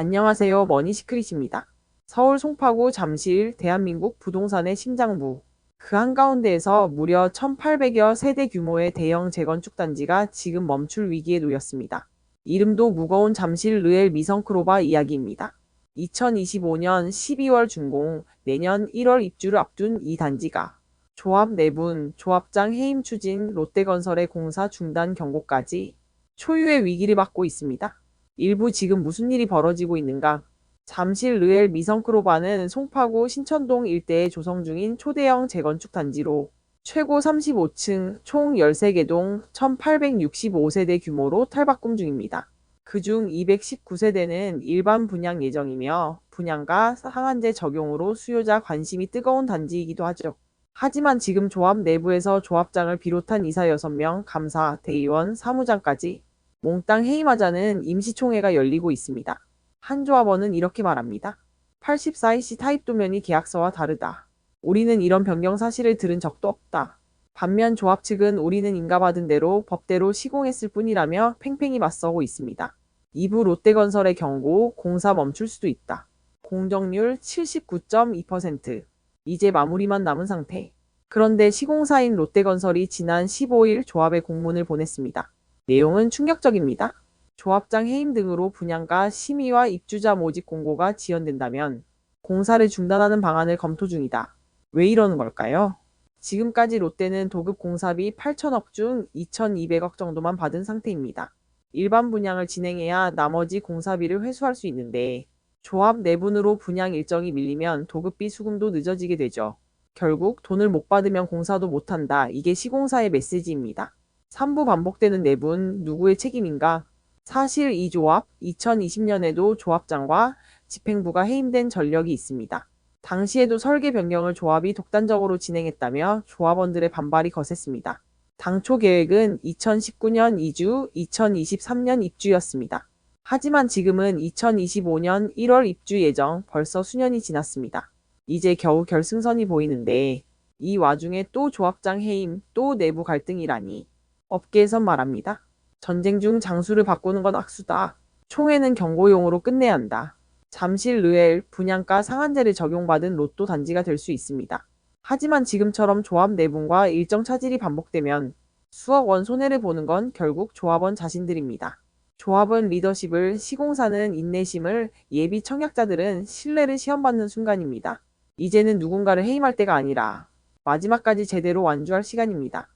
안녕하세요. 머니시크릿입니다. 서울 송파구 잠실 대한민국 부동산의 심장부. 그 한가운데에서 무려 1800여 세대 규모의 대형 재건축 단지가 지금 멈출 위기에 놓였습니다. 이름도 무거운 잠실 르엘 미성크로바 이야기입니다. 2025년 12월 준공, 내년 1월 입주를 앞둔 이 단지가 조합 내분, 조합장 해임 추진, 롯데건설의 공사 중단 경고까지 초유의 위기를 맞고 있습니다. 일부 지금 무슨 일이 벌어지고 있는가? 잠실 르엘 미성크로바는 송파구 신천동 일대에 조성 중인 초대형 재건축 단지로 최고 35층 총 13개 동 1865세대 규모로 탈바꿈 중입니다. 그중 219세대는 일반 분양 예정이며 분양가 상한제 적용으로 수요자 관심이 뜨거운 단지이기도 하죠. 하지만 지금 조합 내부에서 조합장을 비롯한 이사 6명, 감사, 대의원, 사무장까지 몽땅 해임하자는 임시총회가 열리고 있습니다. 한 조합원은 이렇게 말합니다. 84일시 타입 도면이 계약서와 다르다. 우리는 이런 변경 사실을 들은 적도 없다. 반면 조합 측은 우리는 인가받은 대로 법대로 시공했을 뿐이라며 팽팽히 맞서고 있습니다. 2부 롯데건설의 경고, 공사 멈출 수도 있다. 공정률 79.2%. 이제 마무리만 남은 상태. 그런데 시공사인 롯데건설이 지난 15일 조합에 공문을 보냈습니다. 내용은 충격적입니다. 조합장 해임 등으로 분양가 심의와 입주자 모집 공고가 지연된다면 공사를 중단하는 방안을 검토 중이다. 왜 이러는 걸까요? 지금까지 롯데는 도급 공사비 8천억 중 2,200억 정도만 받은 상태입니다. 일반 분양을 진행해야 나머지 공사비를 회수할 수 있는데 조합 내분으로 분양 일정이 밀리면 도급비 수금도 늦어지게 되죠. 결국 돈을 못 받으면 공사도 못한다. 이게 시공사의 메시지입니다. 3부 반복되는 내분 누구의 책임인가? 사실 이 조합 2020년에도 조합장과 집행부가 해임된 전력이 있습니다. 당시에도 설계 변경을 조합이 독단적으로 진행했다며 조합원들의 반발이 거셌습니다. 당초 계획은 2019년 이주, 2023년 입주였습니다. 하지만 지금은 2025년 1월 입주 예정 벌써 수년이 지났습니다. 이제 겨우 결승선이 보이는데 이 와중에 또 조합장 해임, 또 내부 갈등이라니 업계에선 말합니다. 전쟁 중 장수를 바꾸는 건 악수다. 총회는 경고용으로 끝내야 한다. 잠실 르엘 분양가 상한제를 적용받은 로또 단지가 될 수 있습니다. 하지만 지금처럼 조합 내분과 일정 차질이 반복되면 수억 원 손해를 보는 건 결국 조합원 자신들입니다. 조합은 리더십을, 시공사는 인내심을, 예비 청약자들은 신뢰를 시험받는 순간입니다. 이제는 누군가를 해임할 때가 아니라 마지막까지 제대로 완주할 시간입니다.